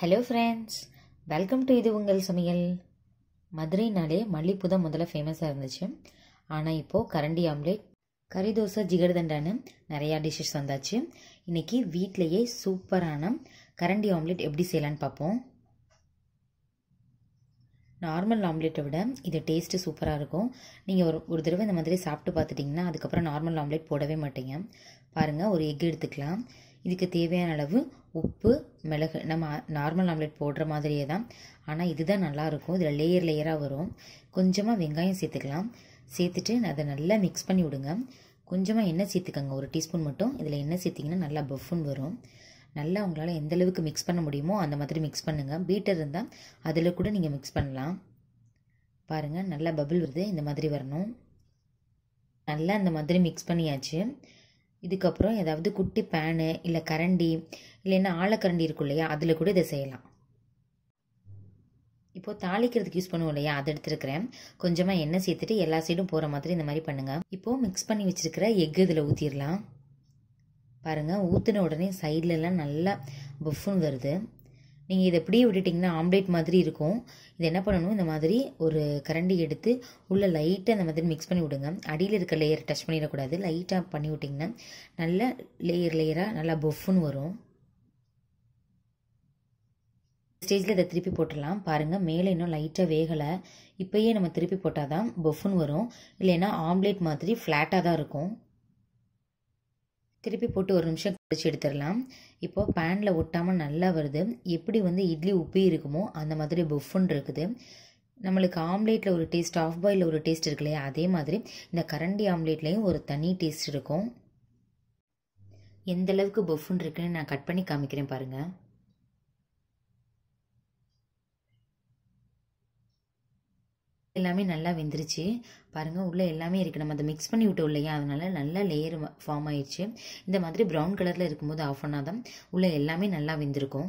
Hello friends welcome to இது உங்கள் சமையல். மதுரைனாலே மல்லிப்பூ தான் முதல்ல ஃபேமஸாக இருந்துச்சு. ஆனால் இப்போது கரண்டி ஆம்லேட் கறி தோசை ஜிகர்தண்டான்னு நிறையா டிஷ்ஷஸ் வந்தாச்சு. இன்றைக்கி வீட்டிலையே சூப்பரான கரண்டி ஆம்லேட் எப்படி செய்யலான்னு பார்ப்போம். நார்மல் ஆம்லேட்டை விட இது டேஸ்ட்டு சூப்பராக இருக்கும். நீங்கள் ஒரு ஒரு தடவை இந்த மாதிரி சாப்பிட்டு பார்த்துட்டிங்கன்னா அதுக்கப்புறம் நார்மல் ஆம்லேட் போடவே மாட்டீங்க. பாருங்கள் ஒரு எக் எடுத்துக்கலாம். இதுக்கு தேவையான அளவு உப்பு மிளகு நம்ம நார்மல் ஆம்லேட் போடுற மாதிரியே தான். ஆனால் இதுதான் நல்லாயிருக்கும் இதில் லேயர் லேயராக வரும். கொஞ்சமாக வெங்காயம் சேர்த்துக்கலாம். சேர்த்துட்டு அதை நல்லா மிக்ஸ் பண்ணி விடுங்க. கொஞ்சமாக எண்ணெய் சேர்த்துக்கோங்க. ஒரு டீஸ்பூன் மட்டும். இதில் எண்ணெய் சேர்த்திங்கன்னா நல்லா பஃப்னு வரும். நல்லா உங்களால் எந்த அளவுக்கு மிக்ஸ் பண்ண முடியுமோ அந்த மாதிரி மிக்ஸ் பண்ணுங்கள் பீட்டர் இருந்தால் அதில் கூட நீங்கள் மிக்ஸ் பண்ணலாம். பாருங்கள் நல்லா பபிள் வருது. இந்த மாதிரி வரணும். நல்லா இந்த மாதிரி மிக்ஸ் பண்ணியாச்சு. இதுக்கப்புறம் ஏதாவது குட்டி பேனு இல்லை கரண்டி இல்லைன்னா ஆழக்கரண்டி இருக்கும் இல்லையா அதில் கூட இதை செய்யலாம். இப்போது தாளிக்கிறதுக்கு யூஸ் பண்ணுவோம் இல்லையா அதை எடுத்துருக்கிறேன். கொஞ்சமாக எண்ணெய் சேர்த்துட்டு எல்லா சைடும் போகிற மாதிரி இந்த மாதிரி பண்ணுங்கள் இப்போது மிக்ஸ் பண்ணி வச்சுருக்கிற எக்கு இதில் ஊற்றிடலாம் பாருங்கள் ஊற்றின உடனே சைட்லலாம் நல்லா பஃப்னு வருது. நீங்கள் இதை இப்படியே விட்டுட்டிங்கன்னா ஆம்லேட் மாதிரி இருக்கும். இது என்ன பண்ணணும்? இந்த மாதிரி ஒரு கரண்டி எடுத்து உள்ளே லைட்டாக இந்த மாதிரி மிக்ஸ் பண்ணி விடுங்க. அடியில் இருக்க லேயர் டச் பண்ணிடக்கூடாது. லைட்டாக பண்ணி விட்டிங்கன்னா நல்ல லேயர் லேயராக நல்லா பொஃப்னு வரும். ஸ்டேஜில் இதை திருப்பி போட்டுடலாம். பாருங்கள் மேலே இன்னும் லைட்டாக வேகலை. இப்போயே நம்ம திருப்பி போட்டால் தான் பொஃப்னு வரும். இல்லைன்னா ஆம்லேட் மாதிரி ஃப்ளாட்டாக தான் இருக்கும். திருப்பி போட்டு ஒரு நிமிஷம் கழிச்சு எடுத்துடலாம். இப்போது பேனில் ஒட்டாமல் நல்லா வருது. எப்படி வந்து இட்லி உப்பி இருக்குமோ அந்த மாதிரி புஃப்னு இருக்குது. நம்மளுக்கு ஆம்லேட்டில் ஒரு டேஸ்ட் ஆஃப் பாயில் ஒரு டேஸ்ட் இருக்கு இல்லையா? அதே மாதிரி இந்த கரண்டி ஆம்லேட்லேயும் ஒரு தனி டேஸ்ட் இருக்கும். எந்தளவுக்கு புஃப்னு இருக்குன்னு நான் கட் பண்ணி காமிக்கிறேன் பாருங்கள் எல்லாமே நல்லா வெந்துருச்சு. பாருங்கள் உள்ளே எல்லாமே இருக்குது நம்ம அதை மிக்ஸ் பண்ணி விட்டோம் இல்லையா? அதனால் நல்லா லேயர் ஃபார்ம் ஆயிடுச்சு. இந்த மாதிரி ப்ரௌன் கலரில் இருக்கும்போது ஆஃப் பண்ணாதான் உள்ளே எல்லாமே நல்லா வெந்திருக்கும்.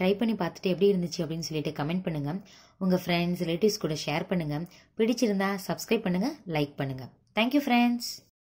ட்ரை பண்ணி பார்த்துட்டு எப்படி இருந்துச்சு அப்படின்னு சொல்லிட்டு கமெண்ட் பண்ணுங்கள் உங்கள் ஃப்ரெண்ட்ஸ் ரிலேட்டிவ்ஸ் கூட ஷேர் பண்ணுங்கள் பிடிச்சிருந்தா சப்ஸ்கிரைப் பண்ணுங்கள் லைக் பண்ணுங்கள் தேங்க்யூ ஃப்ரெண்ட்ஸ்